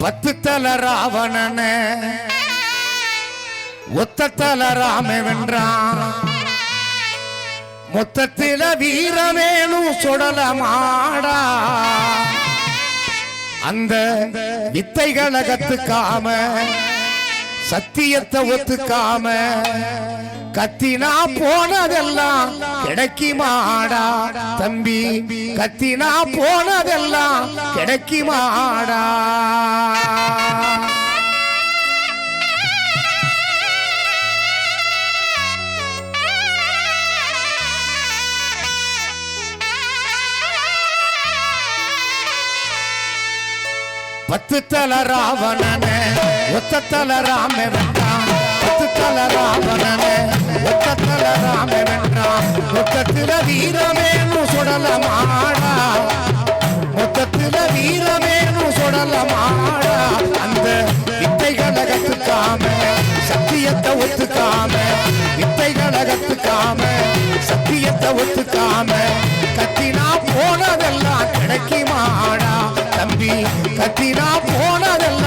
பத்து தல ராவணன. ஒத்த தல ராம வென்றான் மொத்தத்தில வீரமேனும் சுடல மாடா அந்த வித்தைகளை கத்துக்காம சத்தியத்தை ஒத்துக்காம கத்தினா போனதெல்லாம் கிடைக்குமாடா தம்பி. கத்தினா போனதெல்லாம் கிடைக்குமாடா. பத்து தல ராவணன ஒத்த தல ராமவன் உச்சத்தல பத்து உச்சத்தல ராவணன உச்சத்தில வீரமேனு சுடல மாடா உச்சத்தில வீரமேனு சுடல மாடா அந்த வித்தைகளை கத்துக்காம சத்தியத்தை ஒத்துக்காம வித்தைகளை கத்துக்காம சத்தியத்தை ஒத்துக்காம. கத்தினா போனதெல்லாம் கிடைக்குமாடா தம்பி கத்தினா போனதெல்லாம்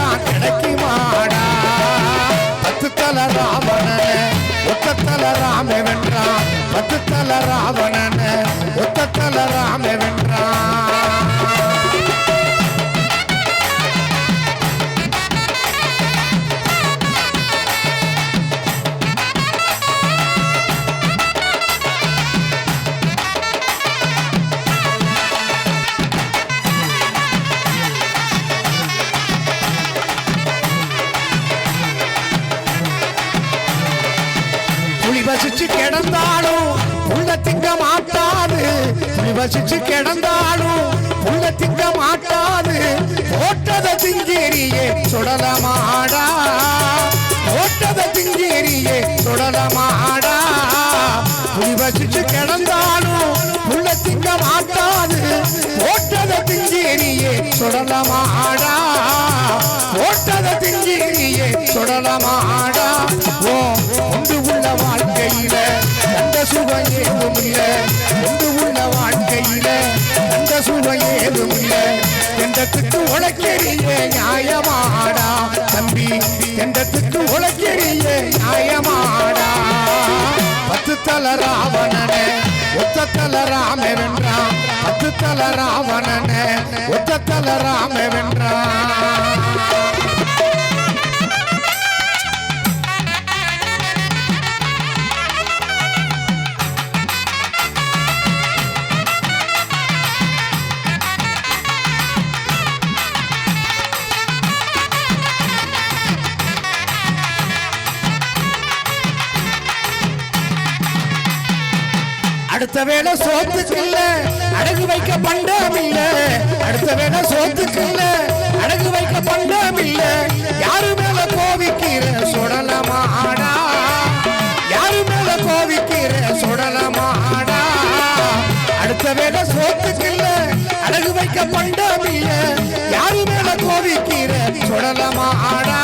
புலி கிடந்தாலும் உள்ள திங்க மாட்டாது புலி கிடந்தாலும் உள்ள திங்க மாட்டாது ஓட்டத திங்கேரியே சுடலமாடா ஓட்டத திங்கேரியே சுடலமாடா புலி வசிச்சு கிடந்தாலும் தம்பி எந்தத்துக்கு உழைக்கிறிய நியாயமாடா பத்து தல ராவணன ஒத்த தல ராம வென்றான் பத்து தல ராவணன ஒத்த தல ராம வென்றான் அடுத்த வேலை சோத்துக்கு இல்ல. அடகு வைக்க பண்டம் இல்ல. அடுத்த வேலை சோத்துக்கு இல்ல. அடகு வைக்க பண்டம் இல்ல. யாரு மேல கோவிக்கிற சுடலமா சுடலமாடா யாரு மேல கோவிக்கிற சுடலமா சுடலமாடா அடுத்த வேலை சோத்துக்கு இல்ல. அடகு வைக்க பண்டம் இல்ல. யாரு மேல கோவிக்கிற சுடலமா சுடலமாடா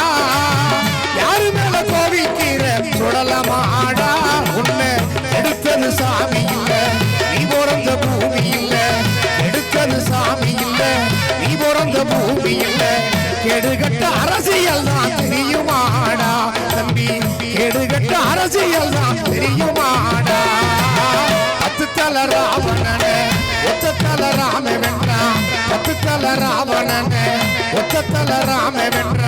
யாரு மேல கோவிக்கிற சுடலமா ஆடா. எடுத்தது சாமி இல்ல நீ பிறந்த பூமி இல்ல. எடுத்தது சாமி இல்ல நீ பிறந்த பூமி இல்ல. கெடுகட்ட அரசியல் தான் தெரியுமாடா தம்பி. கெடுகட்ட அரசியல் தான் தெரியுமாடா. பத்து தல ராவணன ஒத்த தல ராம வென்றான். பத்து தல ராவணன ஒத்த தல ராம வென்றான்.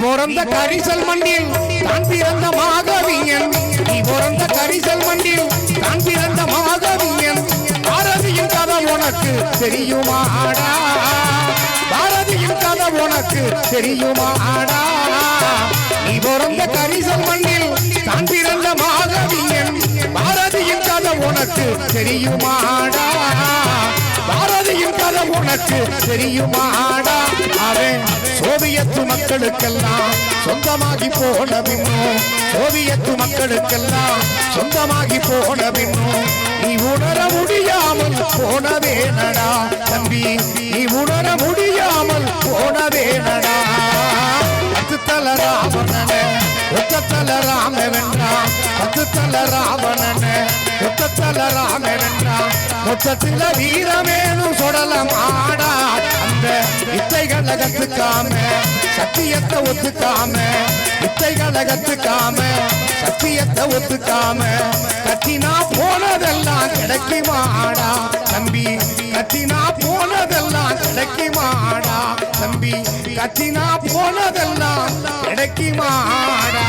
பிறந்த கரிசல் மண்டில் தான் பிறந்த மாகவியன் நீ பிறந்த கரிசல் மண்டில் தான் பிறந்த மாகவியன் பாரதியின் கதை உனக்கு தெரியுமாடா பாரதியின் கதை உனக்கு தெரியுமாடா நீ பிறந்த கரிசல் மண்ணில் தான் பிறந்த மாகவியன் பாரதியின் கதை உனக்கு தெரியுமாடா பாரதியின் கதை உனக்கு தெரியுமாடா அவன் சோவியத்து மக்களுக்கெல்லாம் சொந்தமாகி போன பின்னும் சோவியத்து மக்களுக்கெல்லாம் சொந்தமாகி போன பின்னும் நீ உணர முடியாமல் போனவே நடா தம்பி நீ உணர முடியாமல் போனவே நடா. பத்து தல ராவணன ஒத்த தல ராமவன் மொத்தத்தில பத்து தல ராவணன ஒத்த தல மொத்தத்தில வீரமேனும் சொடலம் ஆடா. அந்த வித்தைகளை கத்துக்காம சத்தியத்தை ஒத்துக்காம வித்தைகளை கத்துக்காம சத்தியத்தை ஒத்துக்காம கத்தினா போனதெல்லாம் கிடைக்குமாடா தம்பி கத்தினா போனதெல்லாம் கிடைக்குமாடா தம்பி கத்தினா போனதெல்லாம் கிடைக்குமாடா